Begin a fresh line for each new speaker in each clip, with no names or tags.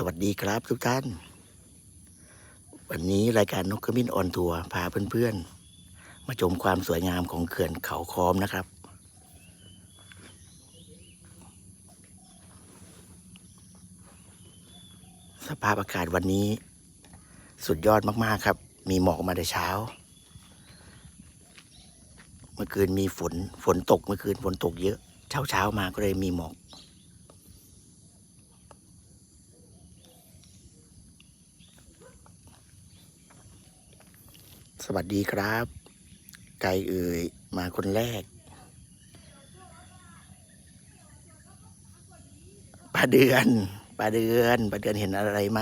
สวัสดีครับทุกท่าน วันนี้รายการนกขมิ้นออนทัวร์พาเพื่อนๆ มาชมความสวยงามของเขื่อนเขาคอมนะครับ สภาพอากาศวันนี้ สุดยอดมากๆครับ มีหมอกมาแต่เช้า เมื่อคืนมีฝนฝนตกเมื่อคืนฝนตกเยอะ เช้าเช้ามาก็เลยมีหมอก สวัสดีครับ ไก่เอ่ยมาคนแรกป้าเดือนป้าเดือนป้าเดือนเห็นอะไรไหม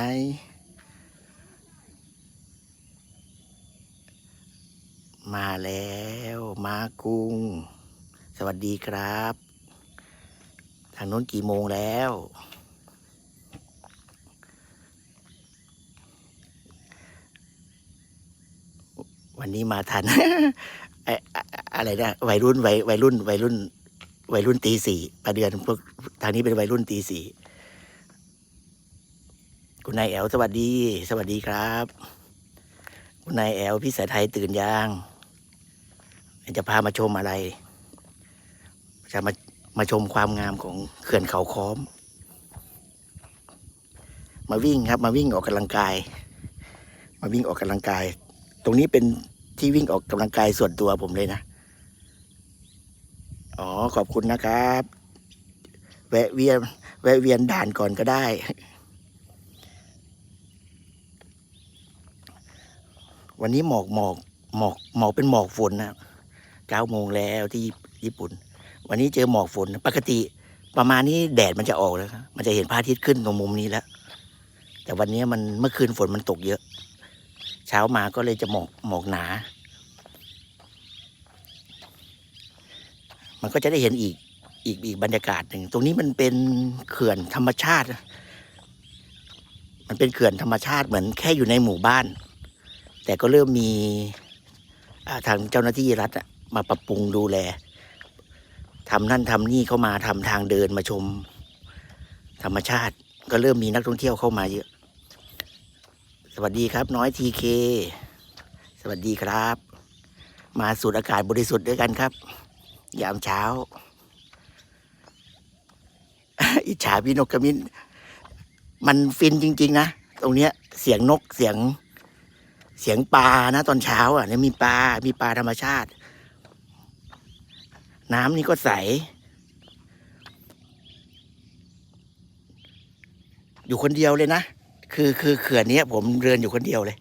มาแล้วมากุ้ง สวัสดีครับ ทางโน้นกี่โมงแล้ว วันนี้มาทัน อะไรนะวัยรุ่นวัยวัยรุ่น วัยรุ่น วัยรุ่นตีสี่ประเดือนพวกทางนี้เป็นวัยรุ่นตีสี่คุณนายแอลสวัสดี สวัสดีครับ คุณนายแอลพี่สายไทยตื่นยังจะพามาชมอะไร จะมามาชมความงามของเขื่อนเขาค้อม มาวิ่งครับ มาวิ่งออกกำลังกาย มาวิ่งออกกำลังกาย ตรงนี้เป็นที่วิ่งออกกำลังกายส่วนตัวผมเลยนะ อ๋อขอบคุณนะครับ แวะเวียนแวะเวียนด่านก่อนก็ได้ วันนี้หมอกหมอกหมอกหมอกเป็นหมอกฝนนะเก้าโมงแล้วที่ญี่ปุ่น วันนี้เจอหมอกฝน ปกติประมาณนี้แดดมันจะออกแล้วครับมันจะเห็นพระอาทิตย์ขึ้นตรงมุมนี้แล้ว แต่วันนี้มันเมื่อคืนฝนมันตกเยอะ เช้ามาก็เลยจะหมอกหมอกหนา มันก็จะได้เห็นอีกอีกอีกบรรยากาศหนึ่งตรงนี้มันเป็นเขื่อนธรรมชาติ มันเป็นเขื่อนธรรมชาติเหมือนแค่อยู่ในหมู่บ้าน แต่ก็เริ่มมีทางเจ้าหน้าที่รัฐมาปรับปรุงดูแลทำนั่นทำนี่เข้ามาทำทางเดินมาชม ธรรมชาติ ก็เริ่มมีนักท่องเที่ยวเข้ามาเยอะ สวัสดีครับน้อยทีเคสวัสดีครับ มาสูดอากาศบริสุทธิ์ด้วยกันครับ ยามเช้า อิจฉาพี่นกกระมินมันฟินจริง ๆ นะ ตรงเนี้ย เสียงนกเสียง เสียงปลานะ ตอนเช้า อะเนี่ยมีปลา มีปลาธรรมชาติ น้ำนี่ก็ใส อยู่คนเดียวเลยนะ คือคือเขื่อนนี้ผมเรือนอยู่คนเดียวเลย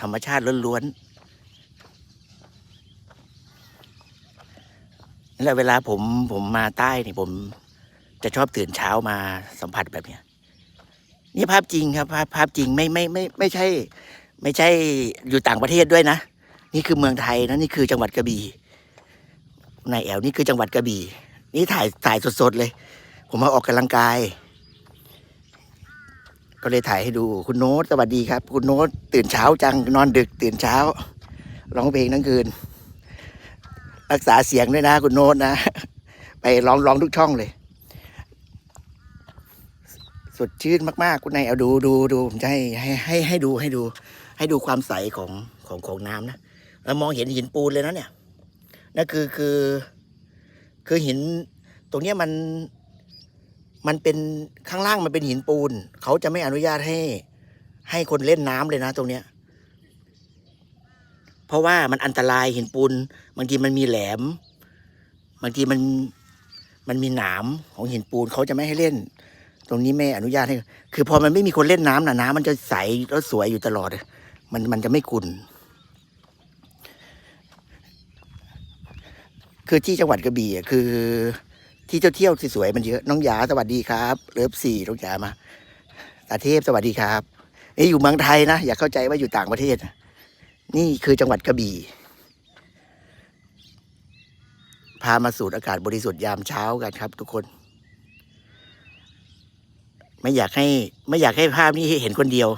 ธรรมชาติล้วนๆนั่นแหละเวลาผมผมมาใต้นี่ผมจะชอบตื่นเช้ามาสัมผัสแบบเนี้ยนี่ภาพจริงครับ ภาพภาพจริงไม่ไม่ไม่ไม่ใช่ ไม่ใช่อยู่ต่างประเทศด้วยนะ นี่คือเมืองไทยนะนี่คือจังหวัดกระบี่นายแอลนี่คือจังหวัดกระบี่นี่ถ่ายถ่ายสดๆเลย ผมมาออกกำลังกาย ก็เลยถ่ายให้ดูคุณโน้ตสวัสดีครับ คุณโน้ตตื่นเช้าจังนอนดึก ตื่นเช้าร้องเพลงทั้งคืน รักษาเสียงด้วยนะ คุณโน้ตนะ ไปร้องร้องทุกช่องเลย สดชื่นมากๆ คุณนายเอาดูดูดูผมจะให้ให้ให้ให้ดูให้ดู ให้ดูความใสของของของน้ำนะแล้วมองเห็นหินปูนเลยนะเนี่ยนั่นคือคือ คือหินตรงเนี้ยมัน มันเป็นข้างล่างมันเป็นหินปูน เขาจะไม่อนุญาตให้ ให้คนเล่นน้ำเลยนะตรงเนี้ย เพราะว่ามันอันตรายหินปูนบางทีมันมีแหลมบางทีมันมันมีหนามของหินปูนเขาจะไม่ให้เล่น ตรงนี้ไม่อนุญาตให้ คือพอมันไม่มีคนเล่นน้ำนะน้ำมันจะใสแล้วสวยอยู่ตลอดมันมันจะไม่ขุ่นคือที่จังหวัดกระบี่คือ ที่เที่ยวเที่ยวสวยๆมันเยอะน้องหยาสวัสดีครับเลิฟสี่น้องหยามาตาเทพสวัสดีครับนี่อยู่เมืองไทยนะอย่าเข้าใจว่าอยู่ต่างประเทศ นี่คือจังหวัดกระบี่ พามาสูดอากาศบริสุทธิ์ยามเช้ากันครับ ทุกคน ไม่อยากให้ ไม่อยากให้ภาพนี้เห็นคนเดียว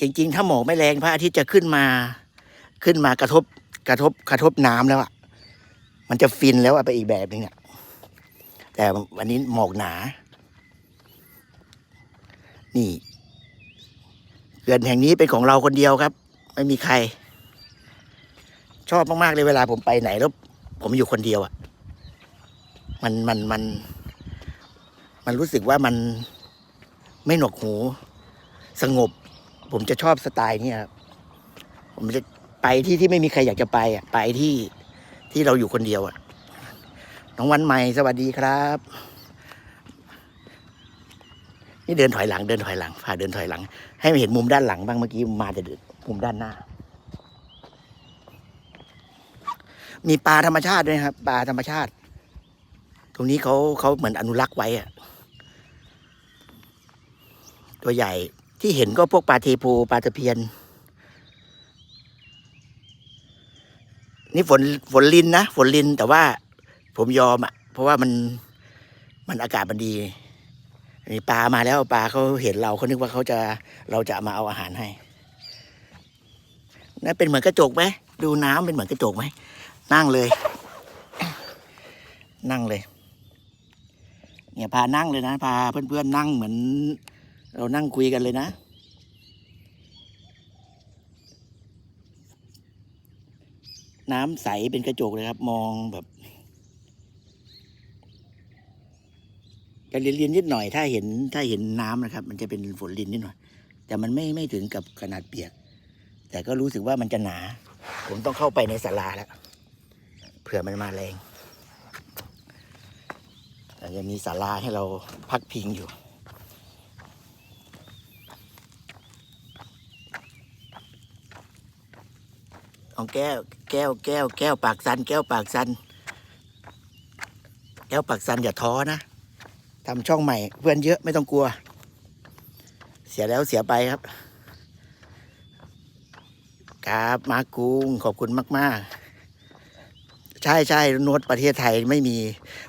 จริง ๆ ถ้าหมอกไม่แรงพระอาทิตย์จะขึ้นมา ขึ้นมากระทบกระทบกระทบน้ำแล้วอะ มันจะฟินแล้วไปอีกแบบหนึงอะแต่วันนี้หมอกหนา นี่เขื่อนแห่งนี้เป็นของเราคนเดียวครับ ไม่มีใคร ชอบมากๆเลยเวลาผมไปไหนแล้ว ผมอยู่คนเดียวอะ่ะ มันมันมัน มันรู้สึกว่ามันไม่หนวกหู สงบ ผมจะชอบสไตล์นี้ครับผมจะไปที่ที่ไม่มีใครอยากจะไปอะไปที่ ที่เราอยู่คนเดียวอะ น้องวันใหม่สวัสดีครับ นี่เดินถอยหลัง เดินถอยหลังพาเดินถอยหลัง ให้เห็นมุมด้านหลังบ้างเมื่อกี้มาแต่มุมด้านหน้า มีปลาธรรมชาติด้วยครับปลาธรรมชาติ ตรงนี้เขาเขาเหมือนอนุรักษ์ไว้อะตัวใหญ่ที่เห็นก็พวกปลาเทโพปลาตะเพียน นี่ฝนฝนลินนะฝนลินแต่ว่าผมยอมอะ เพราะว่ามันมันอากาศมันดีมีปลามาแล้วปลาเขาเห็นเราเขานึกว่าเขาจะเราจะมาเอาอาหารให้นั่นเป็นเหมือนกระจกไหมดูน้ำเป็นเหมือนกระจกไหมนั่งเลย นั่งเลย เนี่ยพานั่งเลยนะพาเพื่อนๆนั่งเหมือน เรานั่งคุยกันเลยนะ น้ำใสเป็นกระจกเลยครับ มองแบบจะเรียนนๆนิดหน่อยถ้าเห็นถ้าเห็นน้ำนะครับ มันจะเป็นฝนลินนิดหน่อย แต่มันไม่ไม่ถึงกับขนาดเปียก แต่ก็รู้สึกว่ามันจะหนา ผมต้องเข้าไปในศาลาแล้วเผื่อมันมาแรงแต่ยังมีศาลาให้เราพักพิงอยู่ ของแก้วแก้วแก้วแก้วปากสัน แก้วปากสัน แก้วปากสันอย่าท้อนะทำช่องใหม่ เพื่อนเยอะไม่ต้องกลัว เสียแล้วเสียไปครับครับมากุ้งขอบคุณมาก ๆ ใช่ใช่น้ตประเทศไทยไม่มี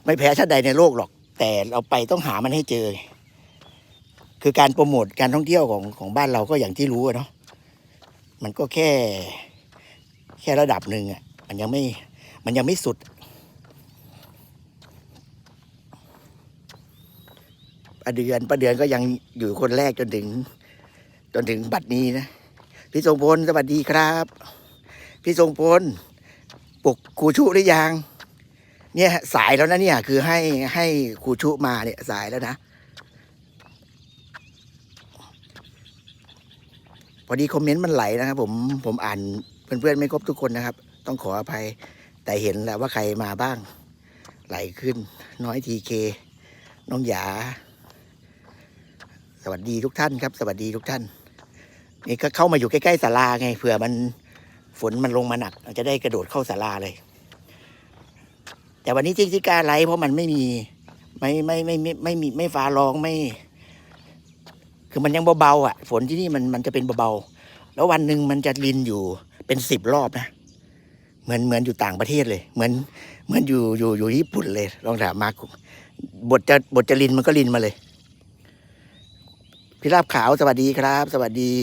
ไม่แพ้ชาติใดในโลกหรอก แต่เราไปต้องหามันให้เจอ คือการโปรโมทการท่องเที่ยวของของบ้านเราก็อย่างที่รู้เนาะมันก็แค่ ค่ระดับหนึ่งอะมันยังไม่มันยังไม่สุด ประเดือนประเดือนก็ยังอยู่คนแรกจนถึง จนถึงบัดนี้นะ พี่ทรงพลสวัสดีครับ พี่ทรงพลปลุกครูชุหรือยังเนี่ยสายแล้วนะเนี่ย คือให้ให้ครูชุมาเนี่ยสายแล้วนะ พอดีคอมเมนต์มันไหลนะครับผมผมอ่าน เพื่อนๆไม่ครบทุกคนนะครับ ต้องขออภัยแต่เห็นแล้วว่าใครมาบ้าง ไหลขึ้น น้อยทีเคน้องหยา สวัสดีทุกท่านครับ สวัสดีทุกท่าน นี่ก็เข้ามาอยู่ใกล้ๆศาลาไงเผื่อมันฝนมันลงมาหนักจะได้กระโดดเข้าศาลาเลย แต่วันนี้ที่ที่กล้าไลฟ์เพราะมันไม่มีไม่ไม่ไม่ไม่ไม่มีไม่ฟ้าร้องไม่ คือมันยังเบาๆอะ ฝนที่นี่มันมันจะเป็นเบาๆแล้ววันหนึ่งมันจะลินอยู่ เป็นสิบรอบนะ เหมือนเหมือนอยู่ต่างประเทศเลย เหมือนเหมือนอยู่อยู่อยู่ญี่ปุ่นเลย ลองถามมาร์คบทจะบทจะลินมันก็ลินมาเลย พี่ราบขาวสวัสดีครับ สวัสดี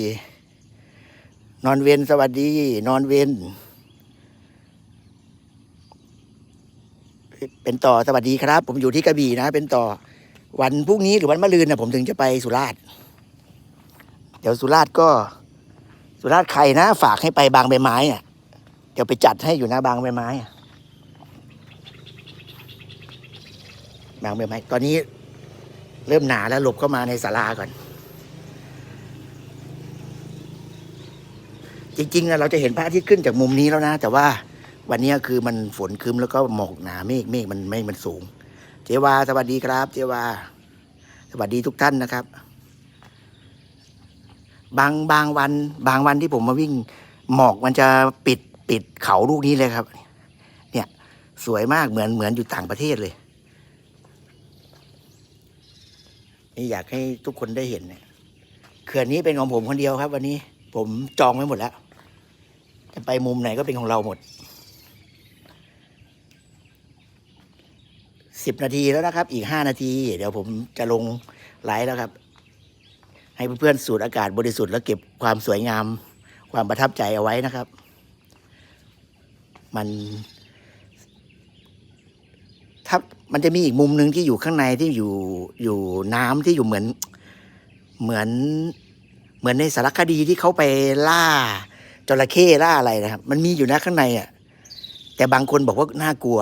นอนเวนสวัสดี นอนเวนเป็นต่อสวัสดีครับ ผมอยู่ที่กระบี่นะ เป็นต่อ วันพรุ่งนี้หรือวันมะรืนนะผมถึงจะไปสุราษฎร์เดี๋ยวสุราษฎร์ก็ สุราษฎร์ใครนะ ฝากให้ไปบางใบไม้อะเดี๋ยวไปจัดให้อยู่นะบางใบไม้อะบางใบไม้ ตอนนี้เริ่มหนาแล้วหลบเข้ามาในศาลาก่อน จริงๆอะเราจะเห็นพระอาทิตย์ขึ้นจากมุมนี้แล้วนะ แต่ว่าวันนี้คือมันฝนครึ้มแล้วก็หมอกหนาเมฆเมฆมันไม่มันสูง เจวาสวัสดีครับ เจวาสวัสดีทุกท่านนะครับ บางบางวัน บางวันที่ผมมาวิ่ง หมอกมันจะปิดปิดเขาลูกนี้เลยครับ เนี่ย สวยมากเหมือนเหมือนอยู่ต่างประเทศเลยนี่อยากให้ทุกคนได้เห็นเนี่ยเขื่อนนี้เป็นของผมคนเดียวครับ วันนี้ ผมจองไว้หมดแล้วจะไปมุมไหนก็เป็นของเราหมดสิบนาทีแล้วนะครับ อีกห้านาที เดี๋ยวผมจะลงไลฟ์แล้วครับ ให้เพื่อนๆสูดอากาศบริสุทธิ์แล้วเก็บความสวยงาม ความประทับใจเอาไว้นะครับ มันถ้ามันจะมีอีกมุมหนึ่งที่อยู่ข้างในที่อยู่อยู่น้ำที่อยู่เหมือนเหมือนเหมือนในสารคดีที่เขาไปล่าจระเข้ล่าอะไรนะครับ มันมีอยู่นะข้างในอะ แต่บางคนบอกว่าน่ากลัว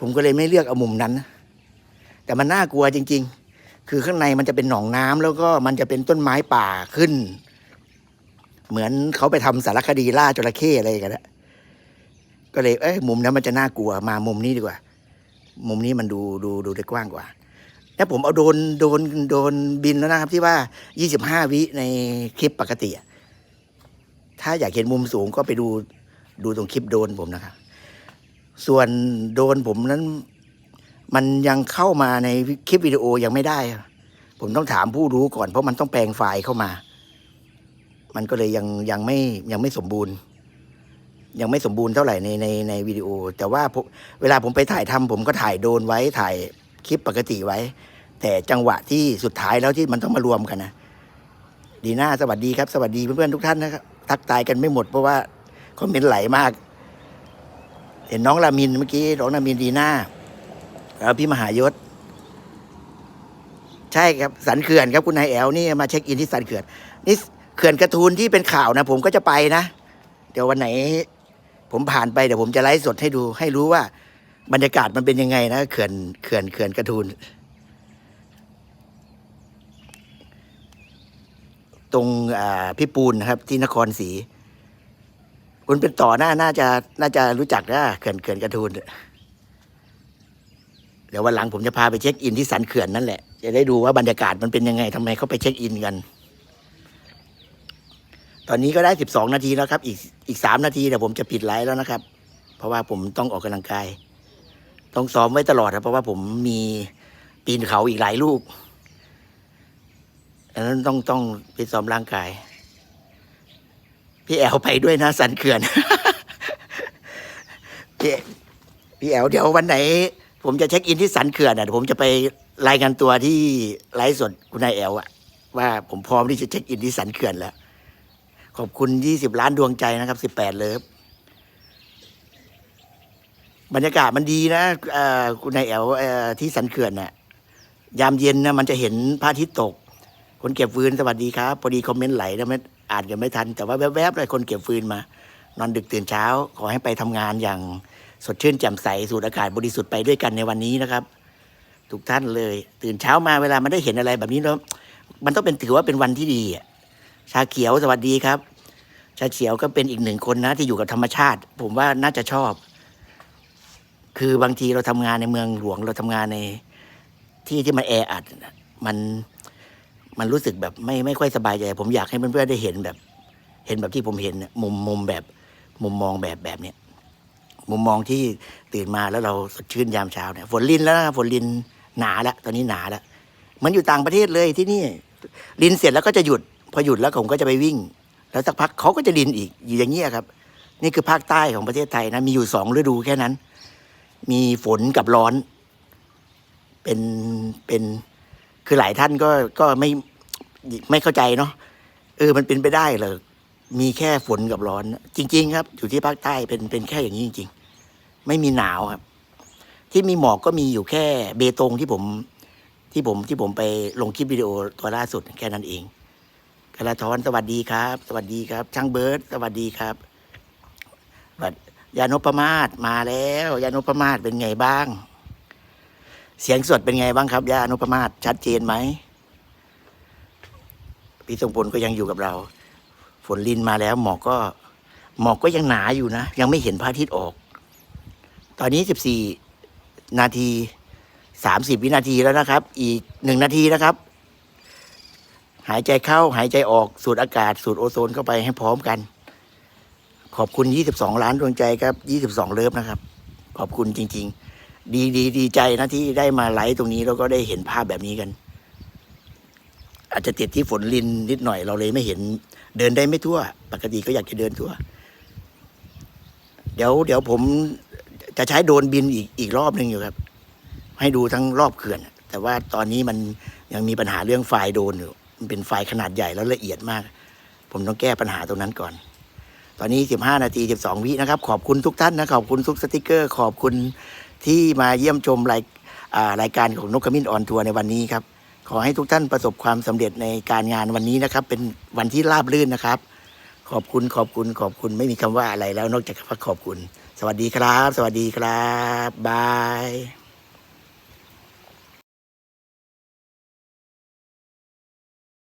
ผมก็เลยไม่เลือกเอามุมนั้น แต่มันน่ากลัวจริง ๆ คือข้างในมันจะเป็นหนองน้ำแล้วก็มันจะเป็นต้นไม้ป่าขึ้น เหมือนเขาไปทำสารคดีล่าจระเข้อะไรกันนะก็เลยเอ้ยมุมนั้นมันจะน่ากลัวมามุมนี้ดีกว่า มุมนี้มันดูดูดูได้กว้างกว่า แล้วผมเอาโดนโดนโดนบินแล้วนะครับ ที่ว่า 25 วิในคลิปปกติ ถ้าอยากเห็นมุมสูงก็ไปดูดูตรงคลิปโดนผมนะครับ ส่วนโดนผมนั้น มันยังเข้ามาในคลิปวิดีโอยังไม่ได้ ผมต้องถามผู้รู้ก่อน เพราะมันต้องแปลงไฟล์เข้ามา มันก็เลยยังยังไม่ยังไม่สมบูรณ์ ยังไม่สมบูรณ์เท่าไหร่ในในในวิดีโอ แต่ว่าเวลาผมไปถ่ายทำผมก็ถ่ายโดนไว้ถ่ายคลิปปกติไว้ แต่จังหวะที่สุดท้ายแล้วที่มันต้องมารวมกันนะดีหน่าสวัสดีครับ สวัสดีเพื่อนๆทุกท่านนะครับทักทายกันไม่หมดเพราะว่าคอมเมนต์ไหลมาก เห็นน้องลามินเมื่อกี้น้องลามินดีหน่า แล้วพี่มหายศ ใช่ครับสันเขื่อนครับคุณนายแอลนี่มาเช็คอินที่สันเขื่อน นี่เขื่อนกระทูนที่เป็นข่าวนะผมก็จะไปนะ เดี๋ยววันไหน ผมผ่านไปเดี๋ยวผมจะไลฟ์สดให้ดู ให้รู้ว่า บรรยากาศมันเป็นยังไงนะเขื่อนเขื่อนเขื่อนกระทูนตรงพี่ปูนนะครับ ที่นครศรีคุณเป็นต่อหน้าน่าจะน่าจะรู้จักนะเขื่อนเขื่อนกระทูน ดี๋ยววันหลังผมจะพาไปเช็คอินที่สันเขื่อนนั่นแหละ จะได้ดูว่าบรรยากาศมันเป็นยังไงทำไมเขาไปเช็คอินกัน ตอนนี้ก็ได้สิบสองนาทีแล้วครับ อีกอีกสามนาทีเดี๋ยวผมจะปิดไลฟ์แล้วนะครับ เพราะว่าผมต้องออกกำลังกาย ต้องซ้อมไว้ตลอดนะเพราะว่าผมมีปีนเขาอีกหลายลูกดังนั้นต้องต้องไปซ้อมร่างกาย พี่แอลไปด้วยนะสันเขื่อนพี่พี่แอลเดี๋ยววันไหน ผมจะเช็คอินที่สันเขื่อนอะเดี๋ยวผมจะไปรายงานตัวที่ไลฟ์สดคุณนายแอลอะ ว่าผมพร้อมที่จะเช็คอินที่สันเขื่อนแล้ว ขอบคุณยี่สิบล้านดวงใจนะครับสิบแปดเลิฟบรรยากาศมันดีนะคุณนายแอลอที่สันเขื่อนน่ะ ยามเย็นนะมันจะเห็นพระอาทิตย์ตก คนเก็บฟืนสวัสดีครับพอดีคอมเมนต์ไหลนะไม่อ่านกันไม่ทัน แต่ว่าแวบๆเลยคนเก็บฟืนมา นอนดึกตื่นเช้า ขอให้ไปทำงานอย่าง สดชื่นแจ่มใสสูดอากาศบริสุทธิ์ไปด้วยกันในวันนี้นะครับ ทุกท่านเลย ตื่นเช้ามาเวลามันได้เห็นอะไรแบบนี้แล้วมันต้องเป็นถือว่าเป็นวันที่ดีอะชาเขียวสวัสดีครับ ชาเขียวก็เป็นอีกหนึ่งคนนะที่อยู่กับธรรมชาติ ผมว่าน่าจะชอบ คือบางทีเราทำงานในเมืองหลวงเราทำงานในที่ที่มันแออัดมันมันรู้สึกแบบไม่ไม่ค่อยสบายใจผมอยากให้เพื่อนๆได้เห็นแบบ เห็นแบบที่ผมเห็นมุมมุมแบบมุมมองแบบแบบเนี้ย มุมมองที่ตื่นมาแล้วเราสดชื่นยามเช้าเนี่ยฝนลินแล้วนะครับฝนลินหนาแล้วตอนนี้หนาแล้วเหมันอยู่ต่างประเทศเลยที่นี่ ลินเสร็จแล้วก็จะหยุด พอหยุดแล้วผมก็จะไปวิ่ง แล้วสักพักเขาก็จะลินอีกอยู่อย่างเงี้ยครับ นี่คือภาคใต้ของประเทศไทยนะมีอยู่สองฤดูแค่นั้น มีฝนกับร้อน เป็นเป็นคือหลายท่านก็ก็ไม่ไม่เข้าใจเนาะเออมันเป็นไปได้เลย มีแค่ฝนกับร้อน จริง ๆ ครับ อยู่ที่ภาคใต้เป็นเป็นแค่อย่างนี้จริง ๆ ไม่มีหนาวครับ ที่มีหมอกก็มีอยู่แค่เบตงที่ผมที่ผมที่ผมไปลงคลิปวิดีโอตัวล่าสุดแค่นั้นเองกระทอนสวัสดีครับ สวัสดีครับ ช่างเบิร์ดสวัสดีครับสวัสยานพมาศมาแล้ว ยานพมาศเป็นไงบ้าง เสียงสดเป็นไงบ้างครับ ยานุปมาศชัดเจนไหมพี่ทรงพลก็ยังอยู่กับเรา ฝนลินมาแล้วหมอกก็หมอกก็ยังหนาอยู่นะ ยังไม่เห็นพระอาทิตย์ออก ตอนนี้สิบสี่นาทีสามสิบวินาทีแล้วนะครับ อีกหนึ่งนาทีนะครับ หายใจเข้าหายใจออกสูดอากาศ สูดโอโซนเข้าไปให้พร้อมกัน ขอบคุณยี่สิบสองล้านดวงใจครับยี่สิบสองเลิฟนะครับ ขอบคุณจริง ๆ ดีดีดีใจนะที่ได้มาไลฟ์ตรงนี้แล้วก็ได้เห็นภาพแบบนี้กัน อาจจะติดที่ฝนลินนิดหน่อยเราเลยไม่เห็น เดินได้ไม่ทั่ว ปกติก็อยากจะเดินทั่ว เดี๋ยวเดี๋ยวผมจะใช้โดรนบินอีกอีกรอบหนึ่งอยู่ครับ ให้ดูทั้งรอบเขื่อน แต่ว่าตอนนี้มันยังมีปัญหาเรื่องไฟล์โดรนอยู่ มันเป็นไฟล์ขนาดใหญ่แล้วละเอียดมาก ผมต้องแก้ปัญหาตรงนั้นก่อน ตอนนี้ 15 นาที 12 วินะครับ ขอบคุณทุกท่านนะขอบคุณทุกสติกเกอร์ ขอบคุณที่มาเยี่ยมชมรายรายการของนกขมิ้นออนทัวร์ในวันนี้ครับ ขอให้ทุกท่านประสบความสำเร็จในการงานวันนี้นะครับ เป็นวันที่ราบรื่นนะครับ ขอบคุณขอบคุณขอบคุณไม่มีคำว่าอะไรแล้วนอกจากคำว่าขอบคุณ สวัสดีครับ สวัสดีครับบาย